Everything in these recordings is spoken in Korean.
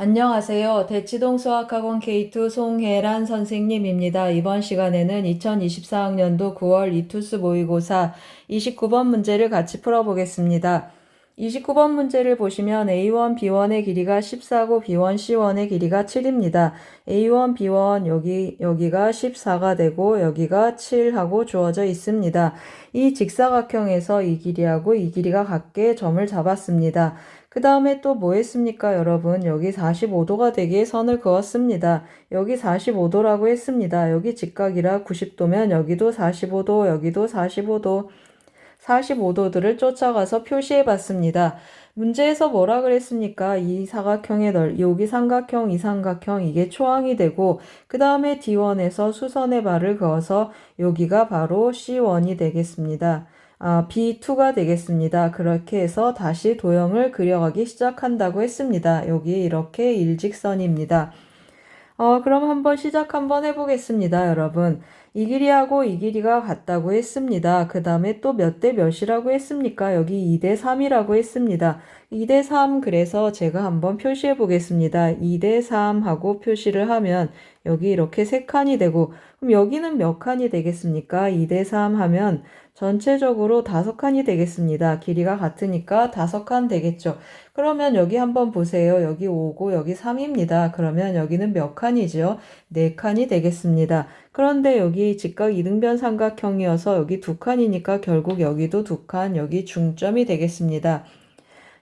안녕하세요. 대치동 수학학원 K2 송혜란 선생님입니다. 이번 시간에는 2024학년도 9월 이투스 모의고사 29번 문제를 같이 풀어보겠습니다. 29번 문제를 보시면 A1, B1의 길이가 14고 B1, C1의 길이가 7입니다. A1, B1 여기 여기가 14가 되고 여기가 7하고 주어져 있습니다. 이 직사각형에서 이 길이하고 이 길이가 같게 점을 잡았습니다. 그 다음에 또 뭐 했습니까, 여러분? 여기 45도가 되기에 선을 그었습니다. 여기 45도라고 했습니다. 여기 직각이라 90도면 여기도 45도, 여기도 45도, 45도들을 쫓아가서 표시해 봤습니다. 문제에서 뭐라 그랬습니까? 이 사각형의 넓, 여기 삼각형, 이 삼각형, 이게 초항이 되고, 그 다음에 D1에서 수선의 발을 그어서 여기가 바로 C1이 되겠습니다. 아, B2가 되겠습니다. 그렇게 해서 다시 도형을 그려가기 시작한다고 했습니다. 여기 이렇게 일직선입니다. 어, 그럼 한번 시작 한번 해보겠습니다, 여러분. 이 길이하고 이 길이가 같다고 했습니다. 그 다음에 또 몇 대 몇이라고 했습니까? 여기 2대 3이라고 했습니다. 2대 3 그래서 제가 한번 표시해 보겠습니다. 2대 3 하고 표시를 하면 여기 이렇게 세 칸이 되고 그럼 여기는 몇 칸이 되겠습니까? 2대 3 하면 전체적으로 다섯 칸이 되겠습니다. 길이가 같으니까 다섯 칸 되겠죠. 그러면 여기 한번 보세요. 여기 5고 여기 3입니다. 그러면 여기는 몇 칸이죠? 네 칸이 되겠습니다. 그런데 여기 직각 이등변 삼각형이어서 여기 두 칸이니까 결국 여기도 두 칸, 여기 중점이 되겠습니다.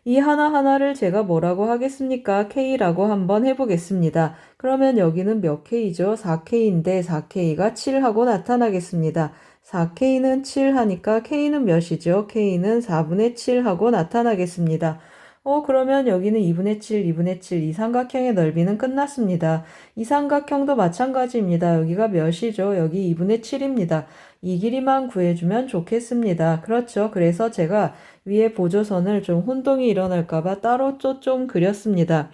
이 하나하나를 제가 뭐라고 하겠습니까? K라고 한번 해보겠습니다. 그러면 여기는 몇 K죠? 4K인데 4K가 7하고 나타나겠습니다. 4K는 7 하니까 K는 몇이죠? K는 4분의 7하고 나타나겠습니다. 어, 그러면 여기는 2분의 7, 2분의 7, 이 삼각형의 넓이는 끝났습니다. 이 삼각형도 마찬가지입니다. 여기가 몇이죠? 여기 2분의 7입니다. 이 길이만 구해주면 좋겠습니다. 그렇죠. 그래서 제가 위에 보조선을 좀 혼동이 일어날까봐 따로 좀 그렸습니다.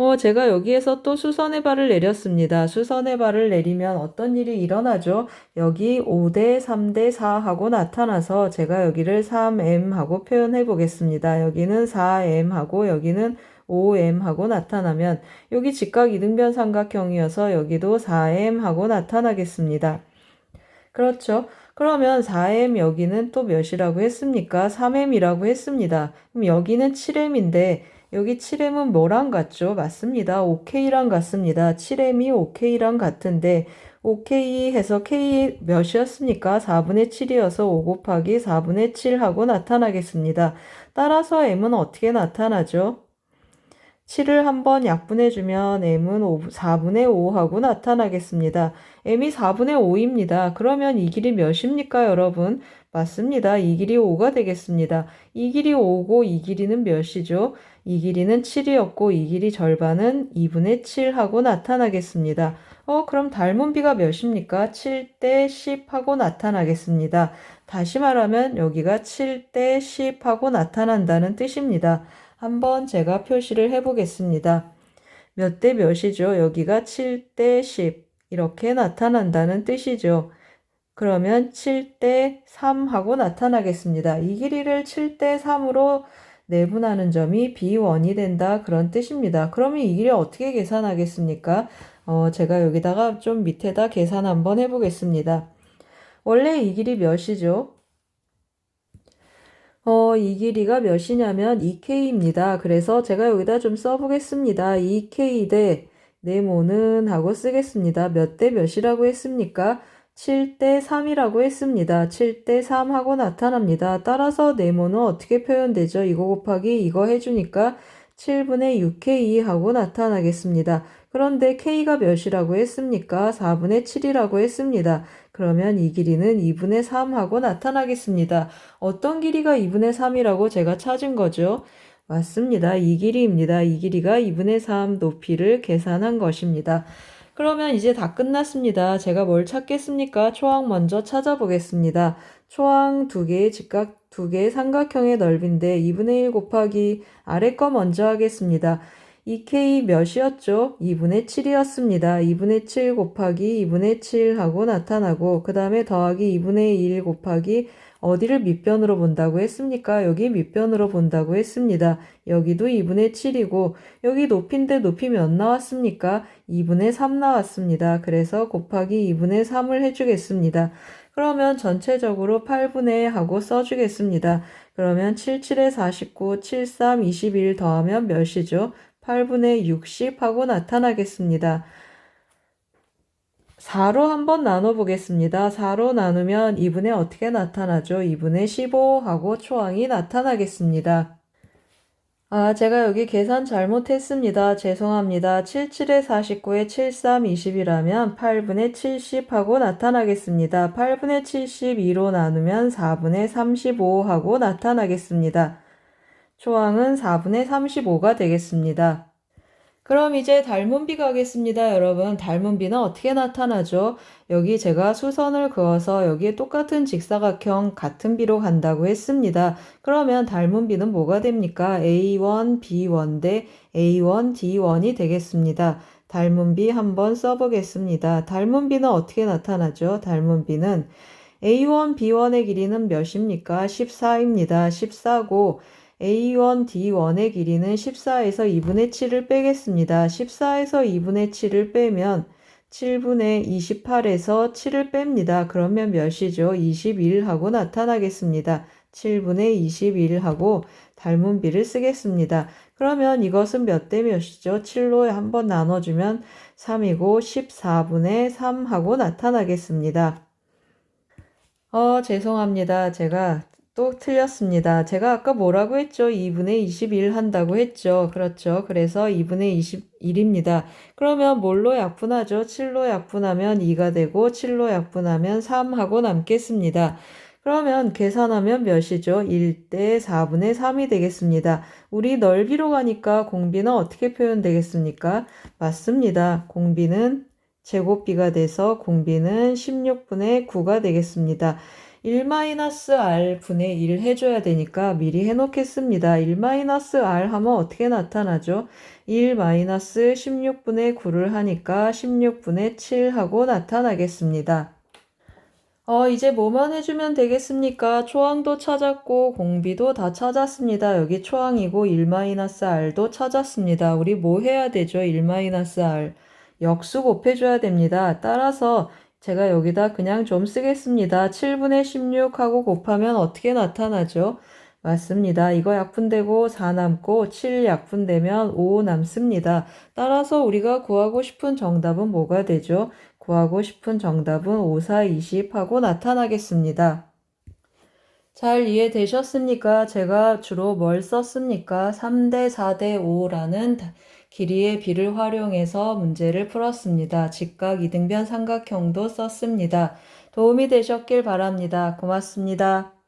어, 제가 여기에서 또 수선의 발을 내렸습니다. 수선의 발을 내리면 어떤 일이 일어나죠? 여기 5대 3대 4 하고 나타나서 제가 여기를 3m 하고 표현해 보겠습니다. 여기는 4m 하고 여기는 5m 하고 나타나면 여기 직각 이등변 삼각형이어서 여기도 4m 하고 나타나겠습니다. 그렇죠. 그러면 4m 여기는 또 몇이라고 했습니까? 3m이라고 했습니다. 그럼 여기는 7m인데 여기 7m은 뭐랑 같죠? 맞습니다. OK랑 같습니다. 7m이 OK랑 같은데 OK 해서 K 몇이었습니까? 4분의 7이어서 5 곱하기 4분의 7하고 나타나겠습니다. 따라서 M은 어떻게 나타나죠? 7을 한번 약분해주면 M은 5, 4분의 5하고 나타나겠습니다. M이 4분의 5입니다. 그러면 이 길이 몇입니까, 여러분? 맞습니다. 이 길이 5가 되겠습니다. 이 길이 5고 이 길이는 몇이죠? 이 길이는 7이었고 이 길이 절반은 2분의 7하고 나타나겠습니다. 어, 그럼 닮은 비가 몇입니까? 7대 10하고 나타나겠습니다. 다시 말하면 여기가 7대 10하고 나타난다는 뜻입니다. 한번 제가 표시를 해보겠습니다. 몇 대 몇이죠? 여기가 7대 10 이렇게 나타난다는 뜻이죠. 그러면 7대 3하고 나타나겠습니다. 이 길이를 7대 3으로 내분하는 점이 B1이 된다 그런 뜻입니다. 그러면 이 길이 어떻게 계산하겠습니까? 어, 제가 여기다가 좀 밑에다 계산 한번 해보겠습니다. 원래 이 길이 몇이죠? 어, 이 길이가 몇이냐면 2K입니다. 그래서 제가 여기다 좀 써보겠습니다. 2K 대 네모는 하고 쓰겠습니다. 몇 대 몇이라고 했습니까? 7대 3이라고 했습니다. 7대 3 하고 나타납니다. 따라서 네모는 어떻게 표현되죠? 이거 곱하기 이거 해주니까 7분의 6K 하고 나타나겠습니다. 그런데 K가 몇이라고 했습니까? 4분의 7이라고 했습니다. 그러면 이 길이는 2분의 3 하고 나타나겠습니다. 어떤 길이가 2분의 3이라고 제가 찾은 거죠? 맞습니다. 이 길이입니다. 이 길이가 2분의 3 높이를 계산한 것입니다. 그러면 이제 다 끝났습니다. 제가 뭘 찾겠습니까? 초항 먼저 찾아보겠습니다. 초항 두 개의 직각 두 개의 삼각형의 넓이인데 2분의 1 곱하기 아래 거 먼저 하겠습니다. 2K 몇이었죠? 2분의 7이었습니다. 2분의 7 곱하기 2분의 7 하고 나타나고 그 다음에 더하기 2분의 1 곱하기 어디를 밑변으로 본다고 했습니까? 여기 밑변으로 본다고 했습니다. 여기도 2분의 7이고 여기 높이인데 높이 몇 나왔습니까? 2분의 3 나왔습니다. 그래서 곱하기 2분의 3을 해주겠습니다. 그러면 전체적으로 8분의 하고 써주겠습니다. 그러면 77에 49, 73, 21 더하면 몇이죠? 8분의 60 하고 나타나겠습니다. 4로 한번 나눠보겠습니다. 4로 나누면 2분의 어떻게 나타나죠? 2분의 15 하고 초항이 나타나겠습니다. 아, 제가 여기 계산 잘못했습니다. 죄송합니다. 77에 49에 73, 20이라면 8분의 70 하고 나타나겠습니다. 8분의 72로 나누면 4분의 35 하고 나타나겠습니다. 초항은 4분의 35가 되겠습니다. 그럼 이제 닮은비 가겠습니다, 여러분. 닮은비는 어떻게 나타나죠? 여기 제가 수선을 그어서 여기에 똑같은 직사각형 같은 비로 간다고 했습니다. 그러면 닮은비는 뭐가 됩니까? A1, B1 대 A1, D1이 되겠습니다. 닮은비 한번 써보겠습니다. 닮은비는 어떻게 나타나죠? 닮은비는 A1, B1의 길이는 몇입니까? 14입니다. 14고 A1, D1의 길이는 14에서 2분의 7을 빼겠습니다. 14에서 2분의 7을 빼면 7분의 28에서 7을 뺍니다. 그러면 몇이죠? 21하고 나타나겠습니다. 7분의 21하고 닮은 비를 쓰겠습니다. 그러면 이것은 몇 대 몇이죠? 7로 한번 나눠주면 3이고 14분의 3하고 나타나겠습니다. 어, 죄송합니다. 제가 또 틀렸습니다. 제가 아까 뭐라고 했죠? 2분의 21 한다고 했죠. 그렇죠. 그래서 2분의 21입니다. 그러면 뭘로 약분하죠? 7로 약분하면 2가 되고 7로 약분하면 3 하고 남겠습니다. 그러면 계산하면 몇이죠? 1대 4분의 3이 되겠습니다. 우리 넓이로 가니까 공비는 어떻게 표현되겠습니까? 맞습니다. 공비는 제곱비가 돼서 공비는 16분의 9가 되겠습니다. 1-r 분의 1 해줘야 되니까 미리 해놓겠습니다. 1-r 하면 어떻게 나타나죠? 1-16분의 9를 하니까 16분의 7 하고 나타나겠습니다. 어, 이제 뭐만 해주면 되겠습니까? 초항도 찾았고 공비도 다 찾았습니다. 여기 초항이고 1-r도 찾았습니다. 우리 뭐 해야 되죠? 1-r. 역수 곱해줘야 됩니다. 따라서 제가 여기다 그냥 좀 쓰겠습니다. 7분의 16하고 곱하면 어떻게 나타나죠? 맞습니다. 이거 약분되고 4 남고 7 약분되면 5 남습니다. 따라서 우리가 구하고 싶은 정답은 뭐가 되죠? 구하고 싶은 정답은 5, 4, 20 하고 나타나겠습니다. 잘 이해되셨습니까? 제가 주로 뭘 썼습니까? 3대 4대 5라는 길이의 비를 활용해서 문제를 풀었습니다. 직각 이등변 삼각형도 썼습니다. 도움이 되셨길 바랍니다. 고맙습니다.